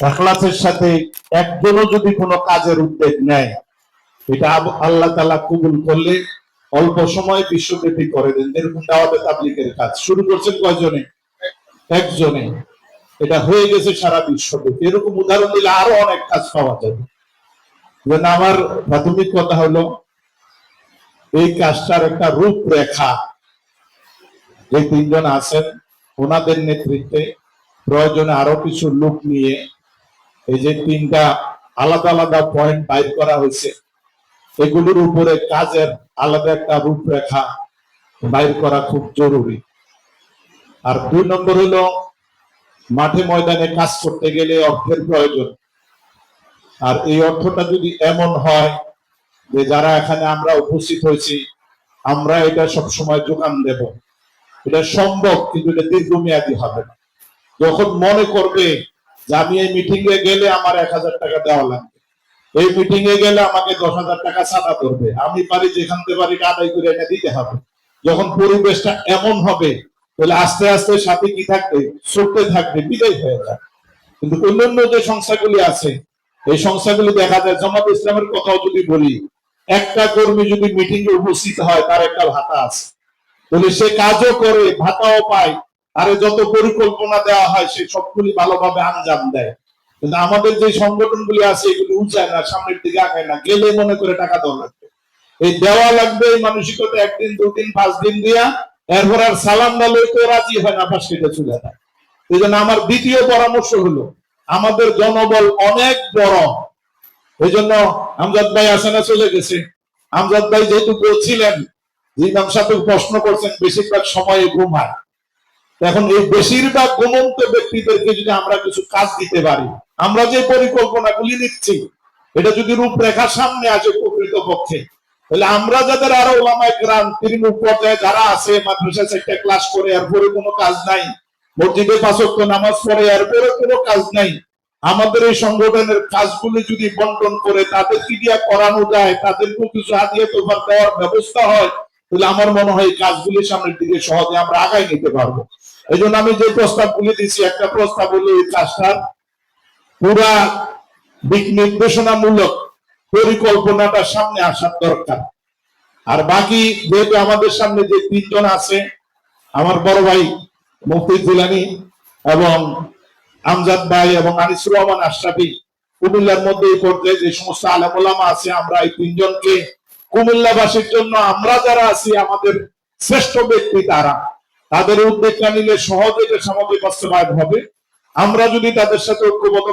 এখলাসের সাথে একজনও যদি কোনো কাজের উদ্যোগ নেয়, এটা আল্লাহ তালা কবুল করলে অল্প সময় বিশ্বব্যাপী করে দেন। যেরকম দাওয়াতে তাবলিকের কাজ। শুরু করছেন কয়জনে? একজনে। এটা হয়ে গেছে সারা বিশ্বব্যাপী। এরকম উদাহরণ দিলে আরও অনেক কাজ পাওয়া যাবে। যেন আমার প্রাথমিক কথা হলো, এই কাজটার একটা রূপরেখা। যে তিনজন আছেন, ওনাদের নেতৃত্বে প্রয়োজনে আরও কিছু লোক নিয়ে এই যে তিনটা আলাদা আলাদা পয়েন্ট বাইর করা হয়েছে, এগুলোর উপরে কাজের আলাদা একটা রূপরেখা বাইর করা খুব জরুরি। আর দুই নম্বর হলো, মাঠে ময়দানে কাজ করতে গেলে অর্থের প্রয়োজন। আর এই অর্থটা যদি এমন হয় যে যারা এখানে আমরা উপস্থিত হয়েছি, আমরা এটা সবসময় যোগান দেব। এটা সম্ভব, কিন্তু এটা দীর্ঘমেয়াদী হবে না। যখন মনে করবে যে আমি এই মিটিং এ গেলে আমার এক হাজার টাকা দেওয়া লাগবে। এই মিটিং এ গেলে আমাকে দশ হাজার টাকা চাঁদা করবে। আমি পারি যেখান থেকে পারি আদায় করে এটা দিতে হবে। যখন পরিবেশটা এমন হবে, তাহলে আস্তে আস্তে সাথে কি থাকবে? চলতে থাকবে, বিদায় হয়ে যায় কিন্তু অন্যান্য যে সংস্থাগুলি আছে, এই সংস্থাগুলি দেখা যায়, জামাত ইসলামের কথাও যদি বলি, একটা কর্মী যদি মিটিং এ উপস্থিত হয়, তার একটা ভাতা আছে। তাহলে সে কাজও করে, ভাতাও পায় আরে যত পরিকল্পনা দেওয়া হয়, সে সবগুলি ভালোভাবে আঞ্জাম দেয়। কিন্তু আমাদের যে সংগঠনগুলি আছে, এগুলি উঁচায় না, সামনের দিকে আগায় না, গেলে মনে করে টাকা দেওয়া লাগবে। এই দেওয়া লাগবে এই মানসিকতা একদিন, দুদিন, পাঁচ দিন দিয়া, এরপর আর সালাম না লইতে রাজি হয় না পাশ কেটে চলে যায়। এই জন্য আমার দ্বিতীয় পরামর্শ হলো, আমাদের জনবল অনেক বড়। এই জন্য আমজাদ ভাই আসানা চলে গেছে। আমজাদ ভাই যেহেতু বলছিলেন, ইমাম সাহেব প্রশ্ন করছেন, বেশিরভাগ সময়ে ঘুমায় এখন এই বেশিরভাগ ঘুমন্ত ব্যক্তিদেরকে যদি আমরা কিছু কাজ দিতে পারি, আমরা যে পরিকল্পনাগুলি নিচ্ছি, এটা যদি রূপরেখার সামনে আসে প্রকৃত পক্ষে তাহলে আমরা যাদের আরও ওলামায় গ্রাম তৃণমূল পর্যায়ে যারা আছে, মাদ্রাসা একটা ক্লাস করে, এরপরে কোনো কাজ নাই, মসজিদে পাঁচক্য নামাজ পড়ে, এরপরে কোনো কাজ নাই, আমাদের এই সংগঠনের কাজগুলি যদি বন্টন করে তাদেরকে দিয়ে করানো যায় তাদেরকেও কিছু হাতিয়ে তোফার দেওয়ার ব্যবস্থা হয়, তাহলে আমার মনে হয় এই কাজগুলি সামনের দিকে সহজে আমরা আগায় নিতে পারব। এই জন্য আমি যে প্রস্তাবগুলি দিচ্ছি একটা প্রস্তাব হলো এই কাজটার পুরা দিক নির্দেশনামূলক পরিকল্পনাটা সামনে আসার দরকার। আর বাকি যেহেতু আমাদের সামনে যে তিনজন আছে, আমার বড় ভাই মুফতি জিলানি এবং আমজাদ ভাই এবং আনিসুর রহমান আশরাফি, কুমিল্লার মধ্যে এই পর্যায়ে যে সমস্ত আলেমুলামা আছে, আমরা এই তিনজনকে কুমিল্লাবাসীর জন্য আমরা যারা আছি, আমাদের শ্রেষ্ঠ ব্যক্তি তারা। তাদের উদ্যোগটা নিলে সহজে এটা সামাজিক বাস্তবায়ন হবে। আমরা যদি তাদের সাথে ঐক্যবদ্ধ